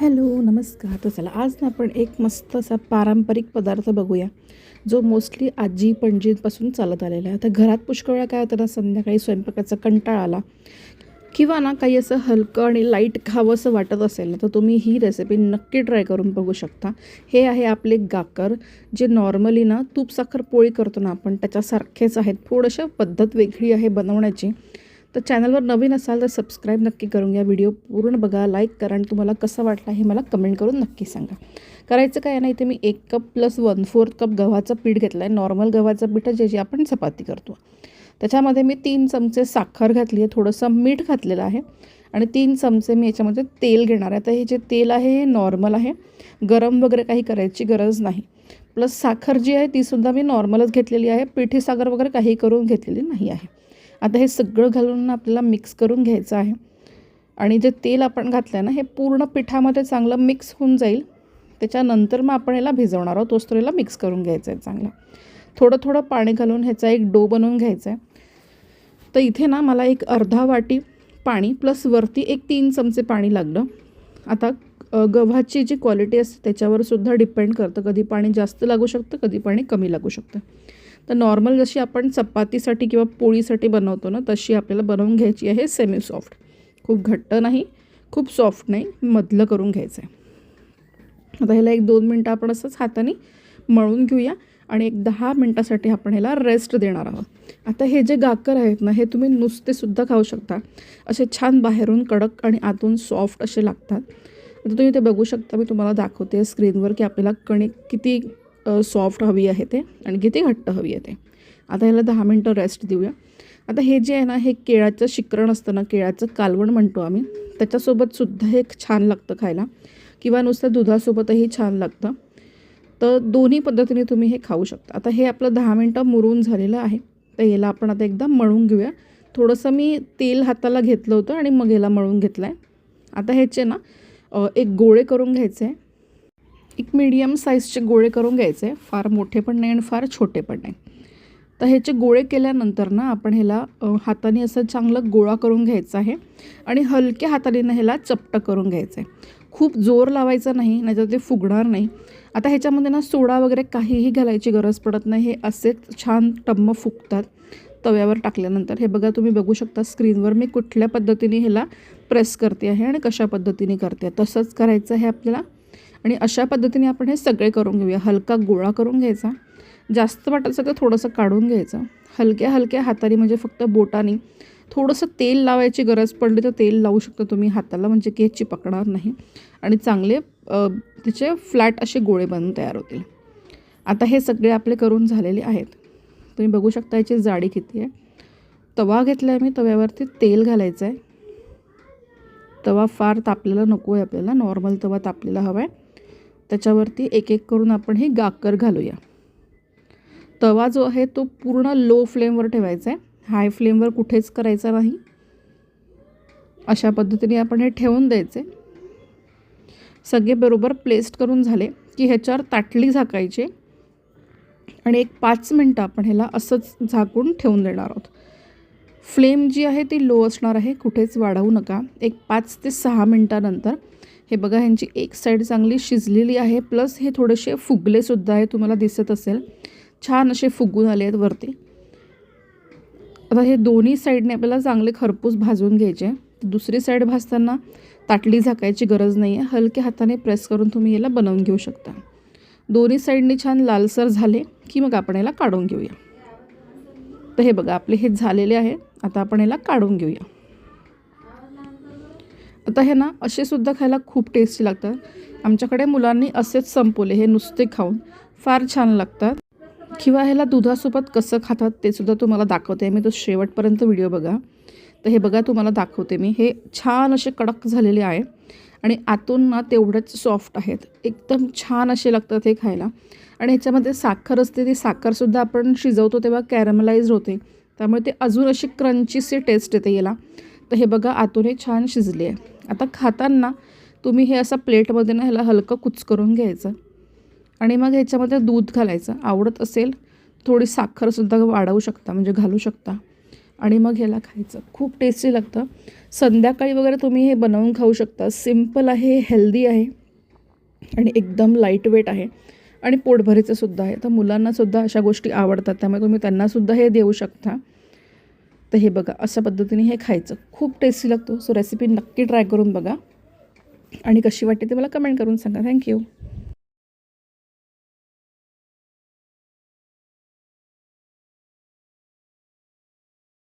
Hello नमस्कार. तर चला आज ना आपण एक मस्त असा पारंपरिक पदार्थ बघूया जो मोस्टली आजी पणजींपासून चालत आलेला आहे. आता घरात पुष्कळ वेळा काय होतं ना संध्याकाळी स्वयंपाकाचा कंटाळा आला किंवा ना काही असं हलकं आणि लाइट खावं असं वाटत असेल ना तर तुम्ही ही रेसिपी नक्की ट्राय करून बघू शकता. हे आहे आपले गाकर जे नॉर्मली ना तूप साखर पोळी करतो ना आपण त्याच्यासारखेच आहेत. थोडंशा पद्धत वेगळी आहे बनवण्याची. तर चॅनलवर नवीन असाल तर सबस्क्राईब नक्की करून घ्या. व्हिडिओ पूर्ण बघा लाईक करा आणि तुम्हाला कसं वाटलं हे मला कमेंट करून नक्की सांगा. करायचं काय नाही ना इथे मी एक cup plus one fourth cup गव्हाचं पीठ घेतलं आहे नॉर्मल गव्हाचं पीठ ज्याची आपण चपाती करतो. त्याच्यामध्ये मी तीन चमचे साखर घातली आहे. थोडंसं मीठ घातलेलं आहे आणि तीन चमचे मी याच्यामध्ये तेल घेणार आहे. तर हे जे तेल आहे हे नॉर्मल आहे. गरम वगैरे काही करायची गरज नाही. प्लस साखर जी आहे तीसुद्धा मी नॉर्मलच घेतलेली आहे. पिठी साखर वगैरे काही करून घेतलेली नाही आहे. आता हे सगळं घालून आपल्याला मिक्स करून घ्यायचं आहे. आणि जे तेल आपण घातलं आहे ना हे पूर्ण पिठामध्ये चांगलं मिक्स होऊन जाईल. त्याच्यानंतर मग आपण याला भिजवणार आहोत. तोच तर याला मिक्स करून घ्यायचं आहे चांगलं. थोडं थोडं पाणी घालून ह्याचा एक डो बनवून घ्यायचा आहे. तर इथे ना मला एक अर्धा वाटी पाणी प्लस वरती एक तीन चमचे पाणी लागलं. आता गव्हाची जी क्वालिटी असते त्याच्यावर सुद्धा डिपेंड करतं. कधी पाणी जास्त लागू शकतं कधी पाणी कमी लागू शकतं. तर नॉर्मल जशी आपण चपातीसाठी किंवा पोळीसाठी बनवतो ना तशी आपल्याला बनवून घ्यायची आहे सेमी सॉफ्ट खूप घट्ट नाही खूप सॉफ्ट नाही मधलं करून घ्यायचं आहे आता ह्याला एक दोन मिनटं आपण असंच हाताने मळून घेऊया आणि एक दहा मिनटासाठी आपण ह्याला रेस्ट देणार आहोत. आता हे जे गाकर आहेत ना हे तुम्ही नुसतेसुद्धा खाऊ शकता. असे छान बाहेरून कडक आणि आतून सॉफ्ट असे लागतात. आता तुम्ही ते बघू शकता मी तुम्हाला दाखवते स्क्रीनवर की आपल्याला कणिक किती सॉफ्ट हवी आहे ते आणि किती घट्ट हवी आहे ते. आता ह्याला दहा मिनटं रेस्ट देऊया. आता हे जे आहे ना हे केळाचं शिकरण असतं ना केळाचं कालवण म्हणतो आम्ही त्याच्यासोबतसुद्धा हे छान लागतं खायला. किंवा नुसतं दुधासोबतही छान लागतं. तर दोन्ही पद्धतीने तुम्ही हे खाऊ शकता. आता हे आपलं दहा मिनटं मुरून झालेलं आहे. तर याला आपण आता एकदा मळून घेऊया. थोडंसं मी तेल हाताला घेतलं होतं आणि मग याला मळून घेतलं आहे आता ह्याचे ना एक गोळे करून घ्यायचे एक मीडियम साईजचे गोळे करून घ्यायचे. फार मोठे पण नाही आणि फार छोटे पण नाही. तर ह्याचे गोळे केल्यानंतर ना आपण ह्याला हाताने असं चांगलं गोळा करून घ्यायचं आहे आणि हलक्या हाताने ना ह्याला चपटं करून घ्यायचं. आहे खूप जोर लावायचा नाही नाहीतर ते फुगणार नाही. आता ह्याच्यामध्ये ना सोडा वगैरे काहीही घालायची गरज पडत नाही. हे असेच छान टम्म फुगतात तव्यावर टाकल्यानंतर. हे बघा तुम्ही बघू शकता स्क्रीनवर मी कुठल्या पद्धतीने ह्याला प्रेस करते आहे आणि कशा पद्धतीने करते तसंच करायचं आहे आपल्याला आणि अशा पद्धतीने आपण हे सगळे करून घेऊया. हलका गोळा करून घ्यायचा. जास्त वाटत असेल तर थोडंसं काढून घ्यायचं. हलक्या हलक्या हाताने म्हणजे फक्त बोटाने. थोडंसं तेल लावायची गरज पडली तर तेल लावू शकता तुम्ही हाताला म्हणजे की हे चिपकणार नाही. आणि चांगले तिचे त्याचे फ्लॅट असे गोळे बनून तयार होतील. आता हे सगळे आपले करून झालेले आहेत. तुम्ही बघू शकता याची जाडी किती आहे. तवा घेतला आहे मी तव्यावरती तेल घालायचं आहे. तवा फार तापलेला नको आहे आपल्याला नॉर्मल तवा तापलेला हवा आहे. त्याच्यावरती एक एक करून आपण हे गाकर घालूया. तवा जो आहे तो पूर्ण लो फ्लेमवर ठेवायचा आहे. हाय फ्लेमवर कुठेच करायचा नाही. अशा पद्धतीने आपण हे ठेवून द्यायचे. सगळे बरोबर प्लेस्ड करून झाले की ह्याच्यावर ताटली झाकायची. आणि एक पाच मिनटं आपण ह्याला असंच झाकून ठेवून देणार आहोत. फ्लेम जी आहे ती लो असणार आहे कुठेच वाढवू नका. एक पाच ते सहा मिनटानंतर हे बघा ह्यांची एक साईड चांगली शिजलेली आहे प्लस हे थोडेसे फुगलेसुद्धा आहे तुम्हाला दिसत असेल. छान असे फुगून आले आहेत वरती. आता हे दोन्ही साईडने आपल्याला चांगले खरपूस भाजून घ्यायचे. दुसरी साईड भाजताना ताटली झाकायची गरज नाही आहे हलक्या हाताने प्रेस करून तुम्ही याला बनवून घेऊ शकता. दोन्ही साईडने छान लालसर झाले की मग आपण याला काढून घेऊया. तर हे बघा आपले हे झालेले आहे. आता आपण याला काढून घेऊया. आता हे ना असे सुद्धा खायला खूप टेस्टी लागतात. आमच्याकडे मुलांनी असेच संपवले हे नुसते खाऊन. फार छान लागतात. किंवा ह्याला दुधासोबत कसं खातात ते सुद्धा तुम्हाला दाखवते. मी तो शेवटपर्यंत व्हिडिओ बघा. तर हे बघा तुम्हाला दाखवते मी. हे छान असे कडक झालेले आहे. आणि आतून ना तेवढंच सॉफ्ट आहेत. एकदम छान असे लागतात हे खायला. आणि ह्याच्यामध्ये साखर असते ती साखरसुद्धा आपण शिजवतो तेव्हा कॅरमलाइज होते. त्यामुळे ते अजून अशी क्रंचीची टेस्ट येते याला. तर हे बघा आतून हे छान शिजले आहे. आता खाताना तुम्ही हे असं प्लेटमध्ये ना ह्याला हलकं कुच करून घ्यायचं. आणि मग ह्याच्यामध्ये दूध घालायचं. आवडत असेल थोडी साखरसुद्धा वाढवू शकता म्हणजे घालू शकता. आणि मग ह्याला खायचं. खूप टेस्टी लागतं. संध्याकाळी वगैरे तुम्ही हे बनवून खाऊ शकता. सिंपल आहे हेल्दी आहे. आणि एकदम लाइट वेट आहे. आणि पोटभरीचं सुद्धा आहे. तर मुलांनासुद्धा अशा गोष्टी आवडतात. त्यामुळे तुम्ही त्यांनासुद्धा हे देऊ शकता. तर हे बघा अशा पद्धतीने हे खायचं. खूप टेस्टी लागतो. सो रेसिपी नक्की ट्राय करून बघा. आणि कशी वाटते ते मला कमेंट करून सांगा. थँक्यू